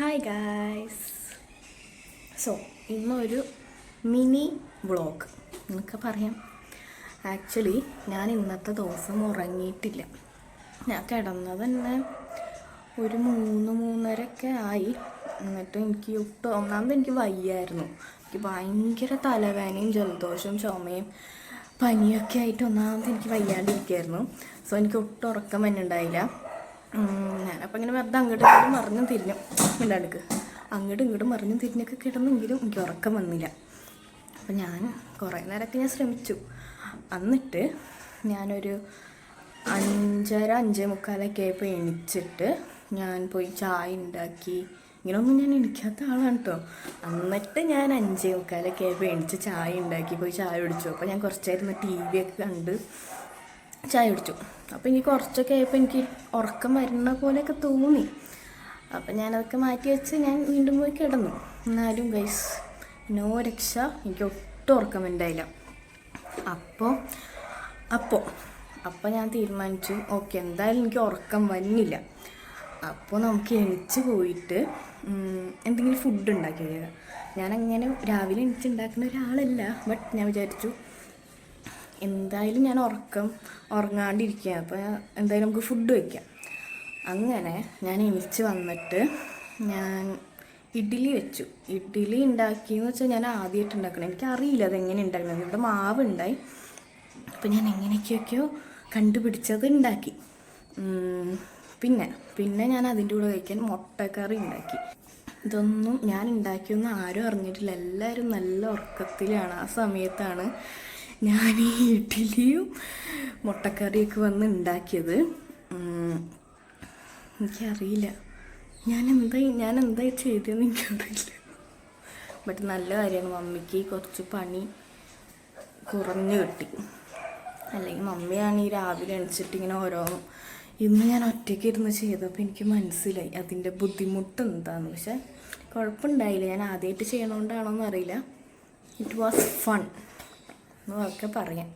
Hi guys so ഇന്നൊരു mini vlog നിങ്ങൾക്ക് പറയാം. ആക്ച്വലി ഞാൻ ഇന്നത്തെ ദിവസം ഉറങ്ങിയിട്ടില്ല. ഞാൻ കിടന്നത് തന്നെ ഒരു മൂന്ന് മൂന്നരയൊക്കെ ആയി. എന്നിട്ട് എനിക്ക് ഒട്ടും ഒന്നാമത് എനിക്ക് വയ്യായിരുന്നു. എനിക്ക് ഭയങ്കര തലവേനയും ജലദോഷവും ചുമയും പനിയൊക്കെ ആയിട്ട് ഒന്നാമത് എനിക്ക് വയ്യാണ്ടിരിക്കുകയായിരുന്നു സോ എനിക്ക് ഒട്ടും ഉറക്കം തന്നെ ഉണ്ടായില്ല. ഞാനപ്പോൾ ഇങ്ങനെ വെറുതെ അങ്ങോട്ടും ഇങ്ങോട്ടും മറിഞ്ഞും തിരിഞ്ഞു. മിണ്ടാടുക്ക് അങ്ങോട്ടും ഇങ്ങോട്ടും മറിഞ്ഞും തിരിഞ്ഞൊക്കെ കിടന്നെങ്കിലും എനിക്ക് ഉറക്കം വന്നില്ല. അപ്പം ഞാൻ കുറേ നേരമൊക്കെ ഞാൻ ശ്രമിച്ചു. എന്നിട്ട് ഞാനൊരു അഞ്ചര അഞ്ചേ മുക്കാലൊക്കെ ആയപ്പോൾ എണിച്ചിട്ട് ഞാൻ പോയി ചായ ഉണ്ടാക്കി. ഇങ്ങനെയൊന്നും ഞാൻ എണിക്കാത്ത ആളാണ് കേട്ടോ എന്നിട്ട് ഞാൻ അഞ്ചേ മുക്കാലൊക്കെ ആയപ്പോൾ എണിച്ച് ചായ ഉണ്ടാക്കി പോയി ചായ കുടിച്ചു. അപ്പോൾ ഞാൻ കുറച്ചായിരുന്നു ടി വി ഒക്കെ കണ്ട് ചായ കുടിച്ചു. അപ്പോൾ എനിക്ക് കുറച്ചൊക്കെ ആയപ്പോൾ എനിക്ക് ഉറക്കം വരുന്ന പോലെയൊക്കെ തോന്നി. അപ്പം ഞാനതൊക്കെ മാറ്റി വെച്ച് ഞാൻ വീണ്ടും പോയി കിടന്നു. എന്നാലും ഗൈസ് നോ രക്ഷ എനിക്ക് ഒട്ടും ഉറക്കം ഉണ്ടായില്ല. അപ്പോൾ അപ്പോൾ അപ്പോൾ ഞാൻ തീരുമാനിച്ചു. ഓക്കെ എന്തായാലും എനിക്ക് ഉറക്കം വന്നില്ല. അപ്പോൾ നമുക്ക് എണിച്ച് പോയിട്ട് എന്തെങ്കിലും ഫുഡ് ഉണ്ടാക്കി തരാം ഞാനങ്ങനെ രാവിലെ എണിച്ച് ഉണ്ടാക്കുന്ന ഒരാളല്ല ബട്ട് ഞാൻ വിചാരിച്ചു എന്തായാലും ഞാൻ ഉറക്കം ഉറങ്ങാണ്ടിരിക്കുക അപ്പോൾ എന്തായാലും നമുക്ക് ഫുഡ് വയ്ക്കാം അങ്ങനെ ഞാൻ എണിച്ച് വന്നിട്ട് ഞാൻ ഇഡ്ഡലി വെച്ചു. ഇഡ്ഡലി ഉണ്ടാക്കിയെന്ന് വെച്ചാൽ ഞാൻ ആദ്യമായിട്ട് ഉണ്ടാക്കണം. എനിക്കറിയില്ല അതെങ്ങനെ ഉണ്ടാക്കണം ഇവിടെ മാവ് ഉണ്ടായി അപ്പോൾ ഞാൻ എങ്ങനെയൊക്കെയൊക്കെയോ കണ്ടുപിടിച്ചത് ഉണ്ടാക്കി. പിന്നെ പിന്നെ ഞാൻ അതിന്റെ കൂടെ കഴിക്കാൻ മുട്ടക്കറി ഉണ്ടാക്കി. ഇതൊന്നും ഞാൻ ഉണ്ടാക്കിയൊന്നും ആരും അറിഞ്ഞിട്ടില്ല. എല്ലാവരും നല്ല ഉറക്കത്തിലാണ് ആ സമയത്താണ് ഞാൻ ഈ ഇഡ്ഡലിയും മുട്ടക്കറിയൊക്കെ വന്ന് ഉണ്ടാക്കിയത് എനിക്കറിയില്ല. ഞാൻ എന്താ ഞാൻ എന്താ ചെയ്തതെന്ന് എനിക്കറിയില്ല. ബട്ട് നല്ല കാര്യമാണ്. മമ്മിക്ക് കുറച്ച് പണി കുറഞ്ഞു കിട്ടി. അല്ലെങ്കിൽ മമ്മിയാണ് ഈ രാവിലെ എണിച്ചിട്ട് ഇങ്ങനെ ഓരോന്നും ഇന്ന് ഞാൻ ഒറ്റയ്ക്ക് ഇരുന്ന് ചെയ്തപ്പോൾ എനിക്ക് മനസ്സിലായി അതിന്റെ ബുദ്ധിമുട്ട് എന്താന്ന്. പക്ഷെ കുഴപ്പമുണ്ടായില്ല. ഞാൻ ആദ്യമായിട്ട് ചെയ്യണോണ്ടാണോന്ന് അറിയില്ല. ഇറ്റ് വാസ് ഫൺ എന്നൊക്കെ പറയാം.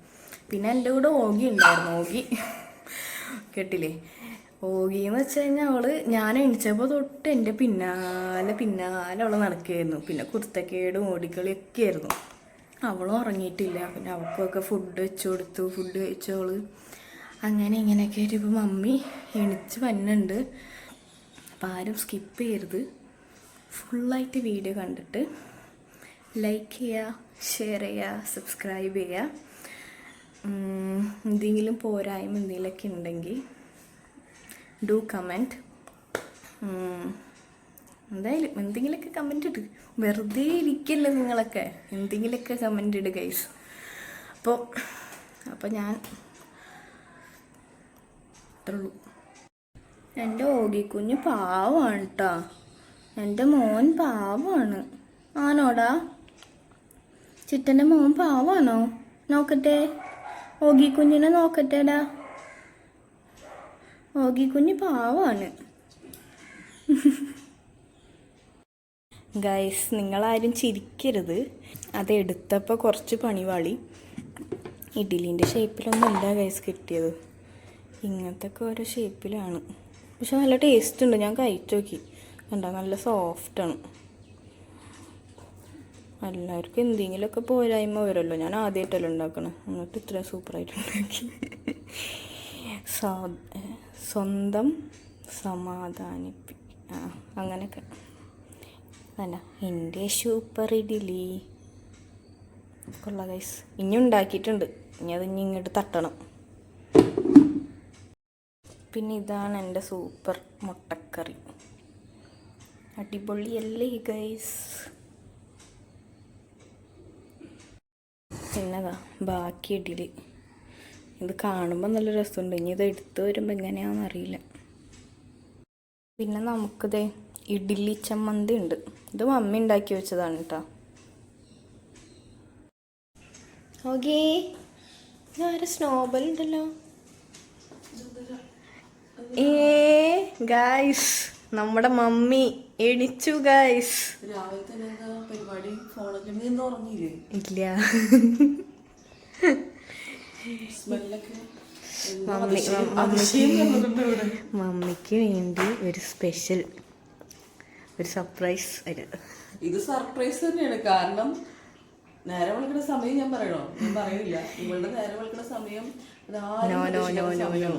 പിന്നെ എന്റെ കൂടെ ഓഗി ഉണ്ടായിരുന്നു ഓഗി. കേട്ടില്ലേ? ഓഗി എന്ന് വെച്ച് കഴിഞ്ഞാൽ അവൾ ഞാൻ എണിച്ചപ്പോൾ തൊട്ട് എന്റെ പിന്നാലെ പിന്നാലെ അവൾ നടക്കുകയായിരുന്നു. പിന്നെ കുർത്തക്കേടും ഓടിക്കളിയൊക്കെ ആയിരുന്നു അവളും ഉറങ്ങിയിട്ടില്ല. പിന്നെ അവൾക്കൊക്കെ ഫുഡ് വെച്ച് കൊടുത്തു. ഫുഡ് കഴിച്ചവൾ അങ്ങനെ ഇങ്ങനെയൊക്കെ ആയിട്ട് മമ്മി എണിച്ച് വന്നുണ്ട് അപ്പം ആരും സ്കിപ്പ് ചെയ്യരുത്. ഫുള്ളായിട്ട് വീഡിയോ കണ്ടിട്ട് ലൈക്ക് ചെയ്യുക. ഷെയർ ചെയ്യുക സബ്സ്ക്രൈബ് ചെയ്യുക. എന്തെങ്കിലും പോരായ്മ എന്തെങ്കിലുമൊക്കെ ഉണ്ടെങ്കിൽ ഡു കമന്റ് എന്തായാലും എന്തെങ്കിലുമൊക്കെ കമന്റ് ഇട്. വെറുതെ ഇരിക്കല്ലേ നിങ്ങളൊക്കെ. എന്തെങ്കിലുമൊക്കെ കമന്റ് ഇട് ഗൈസ് അപ്പോൾ അപ്പോൾ ഞാൻ അത്രേ ഉള്ളൂ. എന്റെ ഓടിക്കുഞ്ഞ് പാവമാണ് കേട്ടോ എന്റെ മോൻ പാവമാണ് ആണോടാ? ചിറ്റന്റെ മോൻ പാവാണോ? നോക്കട്ടെ. ഓഗി കുഞ്ഞിനെ നോക്കട്ടെടാ. ഓഗി കുഞ്ഞ് പാവാണ്. ഗൈസ് നിങ്ങളാരും ചിരിക്കരുത്. അത് എടുത്തപ്പോൾ കുറച്ച് പണിവാളി. ഇഡ്ഡലീന്റെ ഷേപ്പിലൊന്നും അല്ല ഗൈസ് കിട്ടിയത്. ഇങ്ങനത്തെ ഒക്കെ ഓരോ ഷേപ്പിലാണ്. പക്ഷെ നല്ല ടേസ്റ്റ് ഉണ്ട്. ഞാൻ കഴിച്ചു നോക്കി. കണ്ടോ? നല്ല സോഫ്റ്റാണ് എല്ലാവർക്കും എന്തെങ്കിലുമൊക്കെ പോരായ്മ വരുമല്ലോ. ഞാൻ ആദ്യമായിട്ടല്ലോ ഉണ്ടാക്കണം. എന്നിട്ട് ഇത്ര സൂപ്പറായിട്ട് ഉണ്ടാക്കി സ്വ- സ്വന്തം സമാധാനിപ്പി ആ അങ്ങനെയൊക്കെ. അല്ല എന്റെ സൂപ്പർ ഇഡ്ഡലി. കൊള്ള ഗൈസ് ഇനി ഉണ്ടാക്കിയിട്ടുണ്ട്. ഇനി അത് ഇനി ഇങ്ങോട്ട് തട്ടണം. പിന്നെ ഇതാണ് എന്റെ സൂപ്പർ മുട്ടക്കറി. അടിപൊളിയല്ലേ ഗൈസ് പിന്നെതാ ബാക്കി ഇഡ്ഡലി. ഇത് കാണുമ്പോൾ നല്ല രസമുണ്ട്. ഇനി ഇത് എടുത്തു വരുമ്പോൾ എങ്ങനെയാണെന്ന് അറിയില്ല. പിന്നെ നമുക്കിത് ഇഡ്ഡലി ചമ്മന്തി ഉണ്ട്. ഇത് മമ്മി ഉണ്ടാക്കി വെച്ചതാണ് കേട്ടോ ഓക്കേ. ഞാൻ സ്നോബൽ ഉണ്ടല്ലോ. ഏ ഗായ്സ് നമ്മുടെ മമ്മി. എണിച്ചു ഗായ്സ് രാവിലെ തന്നെ എന്താ പരിപാടി? ഫോണൊക്കെ നിന്ന് ഉറങ്ങിയില്ലേ? ഇല്ല. മമ്മിക്ക് വേണ്ടി ഒരു സ്പെഷ്യൽ ഒരു സർപ്രൈസ് ഇത് സർപ്രൈസ് തന്നെയാണ്. കാരണം നേരെ വിളിക്കുന്ന സമയം ഞാൻ പറയണോ? ഞാൻ പറയില്ല ഇവളുടെ നേരെ വിളിക്കുന്ന സമയം അതാരും നോ നോ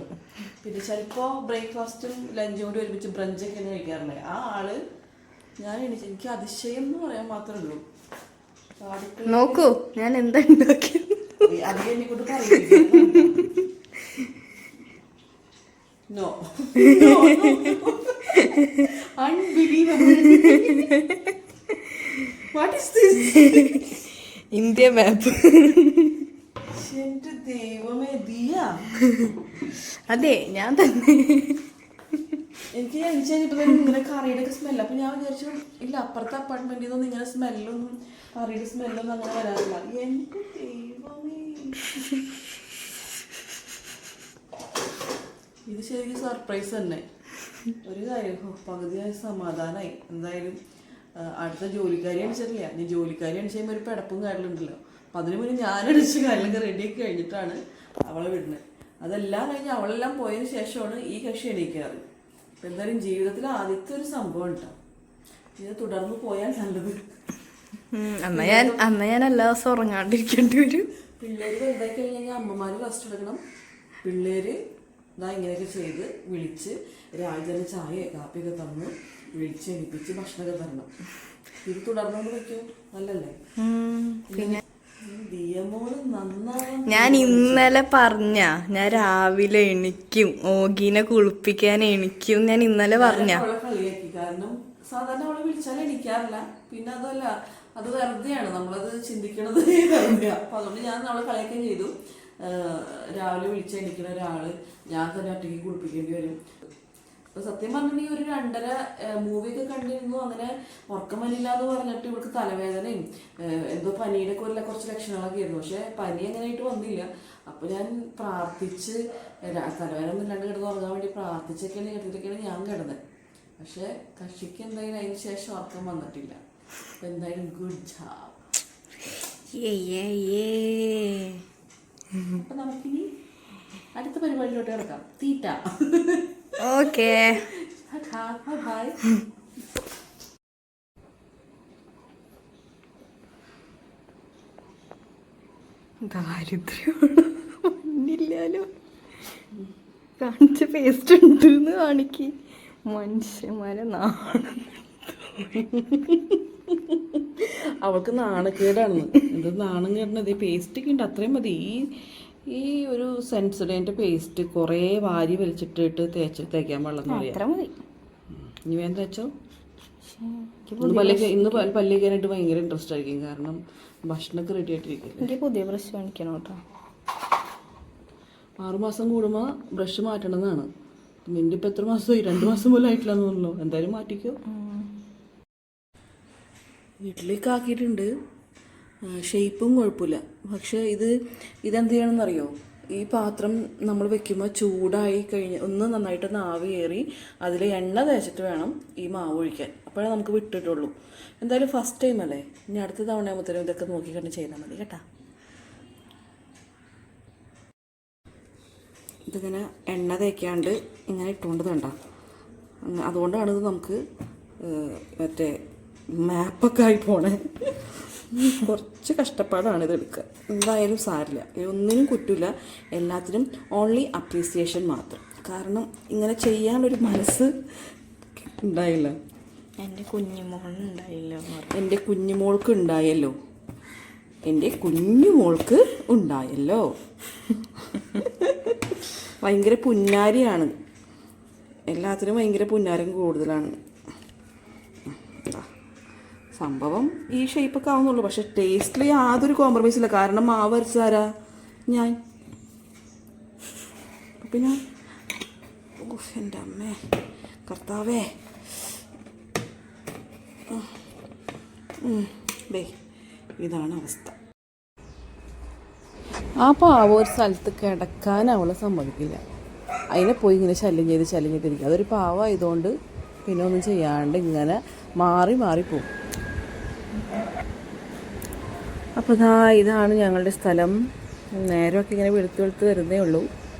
പിന്നെ ചിലപ്പോ ബ്രേക്ക്ഫാസ്റ്റും ലഞ്ചും കൂടി ഒരുമിച്ച് ബ്രഞ്ചൊക്കെ കഴിക്കാറുണ്ട്. ആ ആൾ ഞാൻ എണീച്ച് എനിക്ക് അതിശയം എന്ന് പറയാൻ മാത്രമേ ഉള്ളൂ. നോക്കൂ ഞാൻ എന്താ ഉണ്ടാക്കി അധികം എന്നെ കൊണ്ട് പറയില്ല no unbelievable what is this India map ദൈവമേ ദിയാ. അതെ ഞാൻ തന്നെ. എനിക്ക് തന്നെ ഇങ്ങനെ കറിയുടെ ഒക്കെ സ്മെല്ല് അപ്പൊ ഞാൻ വിചാരിച്ചു ഇല്ല അപ്പുറത്തെ അപ്പാർട്ട്മെന്റിൽ നിന്നൊന്നും ഇങ്ങനെ സ്മെല്ലൊന്നും കറിയുടെ സ്മെല്ലൊന്നും അങ്ങനെ വരാറില്ല. എന്റെ ദൈവമേ. ഇത് ശരിക്കും സർപ്രൈസ് തന്നെ. ഒരു കാര്യം പകുതിയായ സമാധാനമായി എന്തായാലും അടുത്ത ജോലിക്കാരി അടിച്ചിട്ടില്ല നീ ജോലിക്കാരി അണിച്ചു കഴിയുമ്പോൾ ഒരു പിടപ്പും കാര്യങ്ങളുണ്ടല്ലോ അപ്പൊ അതിനു മുന്നേ ഞാനടിച്ച് കാര്യങ്ങളൊക്കെ റെഡിയാക്കി കഴിഞ്ഞിട്ടാണ് അവളെ വിടുന്നത്. അതെല്ലാം കഴിഞ്ഞ് അവളെല്ലാം പോയതിന് ശേഷമാണ് ഈ കക്ഷി എണീക്കാറ്. അപ്പം എന്തായാലും ജീവിതത്തിൽ ആദ്യത്തെ ഒരു സംഭവം ഉണ്ടാവും ഇത് തുടർന്ന് പോയാൽ നല്ലത്. അന്ന് ഞാൻ അന്ന് ഞാൻ എല്ലാ ദിവസവും ഉറങ്ങാണ്ടിരിക്കേണ്ടി വരും. പിള്ളേര് വലുതായി കഴിഞ്ഞ് കഴിഞ്ഞാൽ അമ്മമാര് റെസ്റ്റ് എടുക്കണം. പിള്ളേര് ഇതാ ഇങ്ങനെയൊക്കെ ചെയ്ത് വിളിച്ച് രാവിലെ തന്നെ ചായ കാപ്പിയൊക്കെ തന്ന് വിളിച്ച് എണിപ്പിച്ച് ഭക്ഷണമൊക്കെ തരണം. ഇത് തുടർന്നുകൊണ്ട് വയ്ക്കും. നല്ലല്ലേ? പിന്നെ? ഞാൻ ഇന്നലെ പറഞ്ഞ ഞാൻ രാവിലെ എണിക്കും ഓഗീനെ കുളിപ്പിക്കാൻ എണിക്കും ഞാൻ ഇന്നലെ പറഞ്ഞ. കാരണം സാധാരണ അവളെ വിളിച്ചാൽ എണിക്കാറില്ല. പിന്നെ അതല്ല അത് വെറുതെയാണ്. നമ്മളത് ചിന്തിക്കണത് അപ്പൊ അതുകൊണ്ട് ഞാൻ അവളെ കളിയൊക്കെ ചെയ്തു. രാവിലെ വിളിച്ച് എണിക്കുന്ന ഒരാൾ ഞാൻ തന്നെ ഒറ്റയ്ക്ക് കുളിപ്പിക്കേണ്ടി വരും. അപ്പൊ സത്യം പറഞ്ഞിട്ടുണ്ടെങ്കിൽ ഒരു രണ്ടര മൂവി ഒക്കെ കണ്ടിരുന്നു. അങ്ങനെ ഉറക്കം വരില്ല എന്ന് പറഞ്ഞിട്ട് ഇവൾക്ക് തലവേദനയും എന്തോ പനിയുടെ ഒക്കെ കുറച്ച് ലക്ഷണങ്ങളൊക്കെ ആയിരുന്നു. പക്ഷെ പനി അങ്ങനെയായിട്ട് വന്നില്ല. അപ്പൊ ഞാൻ പ്രാർത്ഥിച്ച് തലവേദന ഒന്നും ഇല്ലാണ്ട് കിടന്ന് ഉറങ്ങാൻ വേണ്ടി പ്രാർത്ഥിച്ചൊക്കെയാണ് കിടന്നിട്ടൊക്കെയാണ് ഞാൻ കിടന്നത്. പക്ഷെ കക്ഷിക്ക് എന്തായാലും അതിന് ശേഷം ഉറക്കം വന്നിട്ടില്ല. അപ്പൊ എന്തായാലും ഗുഡ് ജാബ് അപ്പൊ നമുക്കിനി അടുത്ത പരിപാടിയിലോട്ട് കിടക്കാം. തീറ്റ. ഓക്കേ. ബൈ ദാരിദ്ര്യമാണ് മണ്ണില്ലാലോ കാണിച്ച പേസ്റ്റ് ഉണ്ട് എന്ന് കാണിക്ക്. മനുഷ്യന്മാരെ നാണം. അവൾക്ക് നാണക്കേടാണെന്ന് എന്ത് നാണം കേടണത്. പേസ്റ്റ് ഒക്കെ ഉണ്ട്. അത്രയും മതി. ഈ ഈ ഒരു സെൻസിഡേന്റെ പേസ്റ്റ് കുറേ വാരി വലിച്ചിട്ടിട്ട് തേച്ച് തേക്കാൻ വെള്ളം ഇനി വേണ്ട തേച്ചോ? ഇന്ന് പല്ല് ഭയങ്കര ഇൻട്രസ്റ്റ് ആയിരിക്കും. കാരണം ഭക്ഷണമൊക്കെ റെഡി ആയിട്ടിരിക്കും എനിക്ക് പുതിയ ബ്രഷ് കാണിക്കണം കേട്ടോ. ആറുമാസം കൂടുമ്പോൾ ബ്രഷ് മാറ്റണമെന്നാണ്. നിന്റെ ഇപ്പം എത്ര മാസമായി? രണ്ട് മാസം പോലും ആയിട്ടില്ല തോന്നുന്നു. എന്തായാലും മാറ്റിക്കോ. വീട്ടിലേക്ക് ആക്കിയിട്ടുണ്ട്. ഷേപ്പും കുഴപ്പമില്ല. പക്ഷേ ഇത് ഇതെന്ത് ചെയ്യണമെന്നറിയോ ഈ പാത്രം നമ്മൾ വെക്കുമ്പോൾ ചൂടായി കഴിഞ്ഞ് ഒന്ന് നന്നായിട്ടൊന്ന് ആവി കയറി അതിൽ എണ്ണ തേച്ചിട്ട് വേണം ഈ മാവ് ഒഴിക്കാൻ. അപ്പോഴേ നമുക്ക് വിട്ടിട്ടുള്ളൂ. എന്തായാലും ഫസ്റ്റ് ടൈം അല്ലേ? ഇനി അടുത്ത തവണ മുത്തരം ഇതൊക്കെ നോക്കി കണ്ട് ചെയ്താൽ മതി കേട്ടാ. ഇതിങ്ങനെ എണ്ണ തേക്കാണ്ട് ഇങ്ങനെ ഇട്ടുകൊണ്ട് വേണ്ട അതുകൊണ്ടാണ് ഇത് നമുക്ക് മറ്റേ മാപ്പൊക്കെ ആയി പോണേ. കുറച്ച് കഷ്ടപ്പാടാണ് ഇത് എടുക്കുക എന്തായാലും സാരില്ല. ഒന്നിനും കുറ്റില്ല എല്ലാത്തിനും ഓൺലി അപ്രീസിയേഷൻ മാത്രം. കാരണം ഇങ്ങനെ ചെയ്യാനൊരു മനസ്സ് ഉണ്ടായില്ല. എന്റെ കുഞ്ഞുമോളുണ്ടായില്ല എന്റെ കുഞ്ഞുമോൾക്ക് ഉണ്ടായല്ലോ. എന്റെ കുഞ്ഞുമോൾക്ക് ഉണ്ടായല്ലോ. ഭയങ്കര പുന്നാരിയാണ്. എല്ലാത്തിനും ഭയങ്കര പുന്നാരം കൂടുതലാണ്. സംഭവം ഈ ഷേപ്പൊക്കെ ആവുന്നുള്ളൂ പക്ഷെ ടേസ്റ്റിൽ യാതൊരു കോംപ്രമൈസ് ഇല്ല. കാരണം മാവ് അരച്ചാരാ ഞാൻ. പിന്നെ? എന്റെ അമ്മേ. കർത്താവേ. ഇതാണ് അവസ്ഥ. ആ പാവ ഒരു സ്ഥലത്ത് കിടക്കാൻ അവളെ സമ്മതിക്കില്ല. അതിനെ പോയി ഇങ്ങനെ ശല്യം ചെയ്ത് ശല്യം ചെയ്തിരിക്കും അതൊരു പാവമായതുകൊണ്ട് പിന്നെ ഒന്നും ചെയ്യാണ്ട് ഇങ്ങനെ മാറി മാറി പോകും. അപ്പോൾ ഇതാ ഇതാണ് ഞങ്ങളുടെ സ്ഥലം. നേരമൊക്കെ ഇങ്ങനെ വെളുത്ത് വെളുത്ത് വരുന്നേ ഉള്ളൂ.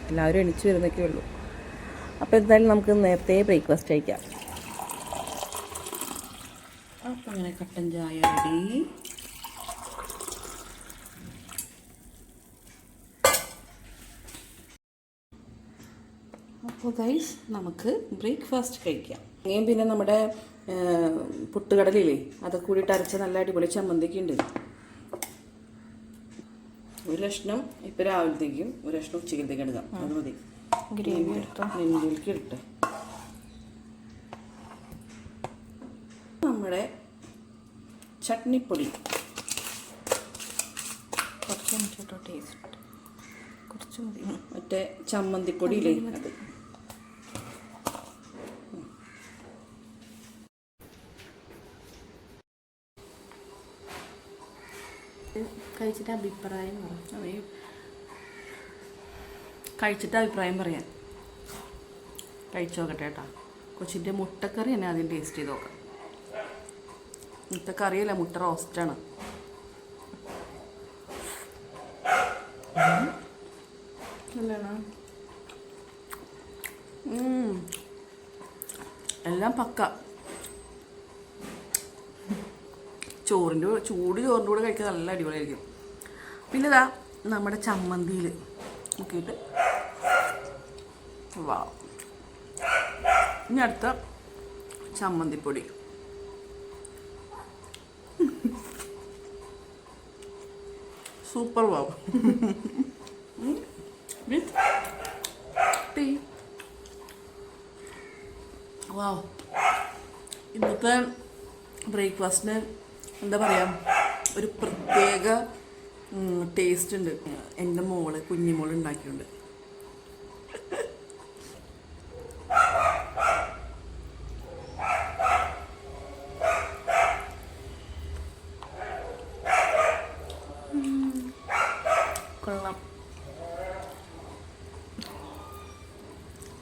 എല്ലാവരും എണിച്ച് വരുന്നൊക്കെ ഉള്ളൂ. അപ്പോൾ എന്തായാലും നമുക്ക് നേരത്തെ ബ്രേക്ക്ഫാസ്റ്റ് കഴിക്കാം. അപ്പം അങ്ങനെ കട്ടൻ ചായ റെഡി അപ്പോൾ ഗൈസ് നമുക്ക് ബ്രേക്ക്ഫാസ്റ്റ് കഴിക്കാം. ഇനിയും പിന്നെ നമ്മുടെ പുട്ടുകടലില്ലേ അതൊക്കെ കൂടിയിട്ട് അരച്ച നല്ല അടിപൊളി ചമ്മന്തിക്ക് ഉണ്ട് ഒരു കഷ്ണം ഇപ്പം രാവിലത്തേക്കും ഒരു കഷ്ണം ഉച്ചക്കത്തേക്കും എടുക്കാം അത് മതി. ഗ്രേവി എടുത്തോ? നെല്ലിലേക്ക് ഇട്ട് നമ്മുടെ ചട്നിപ്പൊടി. കുറച്ച് എനിക്ക് കേട്ടോ ടേസ്റ്റ് കുറച്ച് മതി. മറ്റേ ചമ്മന്തിപ്പൊടിയില്ലേ അത്. കഴിച്ചിട്ട് അഭിപ്രായം പറയും കഴിച്ചിട്ട് അഭിപ്രായം പറയാൻ. കഴിച്ചു നോക്കട്ടെ കേട്ടോ കൊച്ചിന്റെ മുട്ടക്കറി തന്നെ ആദ്യം ടേസ്റ്റ് ചെയ്ത് നോക്കാം. മുട്ടക്കറിയല്ല മുട്ട റോസ്റ്റാണ്. എല്ലാം പക്ക. ചോറിന്റെ കൂടെ- ചൂട് ചോറിന്റെ കൂടെ കഴിക്കാൻ നല്ല അടിപൊളിയായിരിക്കും. പിന്നെ ഇതാ നമ്മുടെ ചമ്മന്തിയിൽ നോക്കിയിട്ട്. വാ ഇനി അടുത്ത ചമ്മന്തിപ്പൊടി. Super wow. വിത്ത്. ടീ. ഇന്നത്തെ ബ്രേക്ക്ഫാസ്റ്റിന് എന്താ പറയുക ഒരു പ്രത്യേക ടേസ്റ്റ് ഉണ്ട്. എന്റെ മോൾ കുഞ്ഞിമോൾ ഉണ്ടാക്കിയിട്ടുണ്ട്. കൊള്ളാം.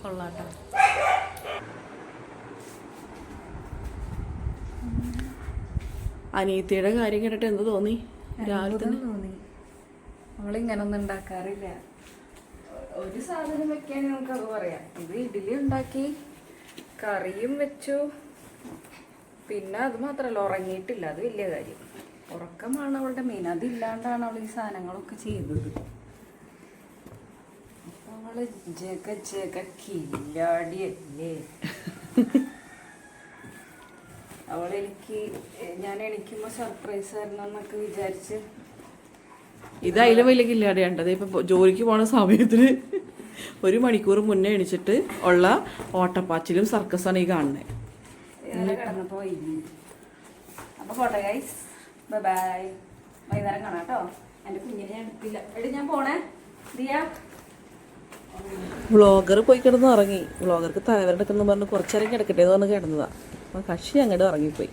കൊള്ളാട്ടോ. അനിയത്തിയുടെ കാര്യം കേട്ടിട്ട് എന്ത് തോന്നി? രാവിലെ തന്നെ? തോന്നി. നമ്മളിങ്ങനൊന്നും ഉണ്ടാക്കാറില്ല. ഒരു സാധനം വെക്കാൻ നമുക്കത് പറയാം. ഇത് ഇഡ്ഡലി ഉണ്ടാക്കി കറിയും വെച്ചു. പിന്നെ അത് മാത്രമല്ല ഉറങ്ങിയിട്ടില്ല. അത് വലിയ കാര്യം. ഉറക്കമാണ് അവളുടെ മെയിൻ അതില്ലാണ്ടാണ് അവൾ ഈ സാധനങ്ങളൊക്കെ ചെയ്തത് അപ്പൊ അവൾ ജഗ ജഗ കില്ലാടിയല്ലേ? അവളെനിക്ക് ഞാൻ എണിക്കുമ്പോ സർപ്രൈസ് തരണം എന്നൊക്കെ വിചാരിച്ച് ഇത് അതിലും വലിയ കില്ലാടിയാണ് ഇപ്പൊ ജോലിക്ക് പോണ സമയത്തിന് ഒരു മണിക്കൂർ മുന്നേ എണിച്ചിട്ട് ഉള്ള ഓട്ടപ്പാച്ചിലും സർക്കസാണ് ഈ കാണുന്നത് ഇന്നലെ കിടന്നപ്പോ ഇനി അപ്പൊ പോട്ടെ ഗൈസ് ബൈ ബൈ വൈകുന്നേരം കാണാം കേട്ടോ. കുഞ്ഞിനെ ഞാൻ എടുത്തില്ല. എടി ഞാൻ പോണേ. ദിയ. വ്ളോഗർ പോയി കിടന്ന് ഉറങ്ങി. വ്ളോഗർക്ക് തലവരെടുക്കുന്ന പറഞ്ഞ് കുറച്ചേരം കിടക്കട്ടെ എന്ന് പറഞ്ഞ് കിടന്നതാ. അപ്പൊ കക്ഷി അങ്ങോട്ട് ഉറങ്ങിപ്പോയി.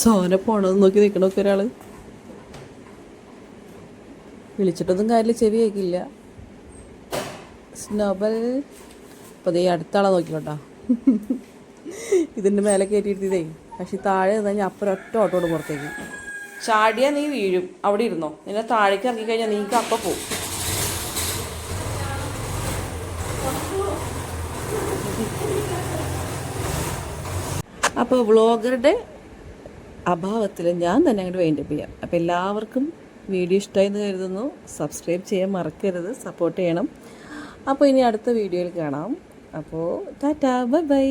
സോന പോണത് നോക്കി നിൽക്കണമൊക്കെ ഒരാൾ. വിളിച്ചിട്ടൊന്നും കാര്യമില്ല ചെവി കേൾക്കില്ല സ്നോബൽ അപ്പോൾ ദേ അടുത്ത ആളെ നോക്കിക്കോട്ടാ. ഇതിന്റെ മേലെ കയറ്റിയിരുത്തിയതേ പക്ഷെ താഴെ നിന്ന് ഞാൻ അപ്പുറം ഒറ്റ ഓട്ടോട് പുറത്തേക്ക്. ചാടിയാൽ നീ വീഴും അവിടെ ഇരുന്നോ. നിന്നെ താഴേക്ക് ഇറങ്ങി കഴിഞ്ഞാൽ നീക്ക് അപ്പം പോവും. അപ്പോൾ വ്ളോഗറുടെ അഭാവത്തിൽ ഞാൻ തന്നെ അങ്ങോട്ട് വൈൻഡപ്പ് ചെയ്യാം. അപ്പോൾ എല്ലാവർക്കും വീഡിയോ ഇഷ്ടമായി എന്ന് കരുതുന്നു. സബ്സ്ക്രൈബ് ചെയ്യാൻ മറക്കരുത്. സപ്പോർട്ട് ചെയ്യണം. അപ്പോൾ ഇനി അടുത്ത വീഡിയോയിൽ കാണാം. അപ്പോൾ ടാറ്റാ. Bye bye.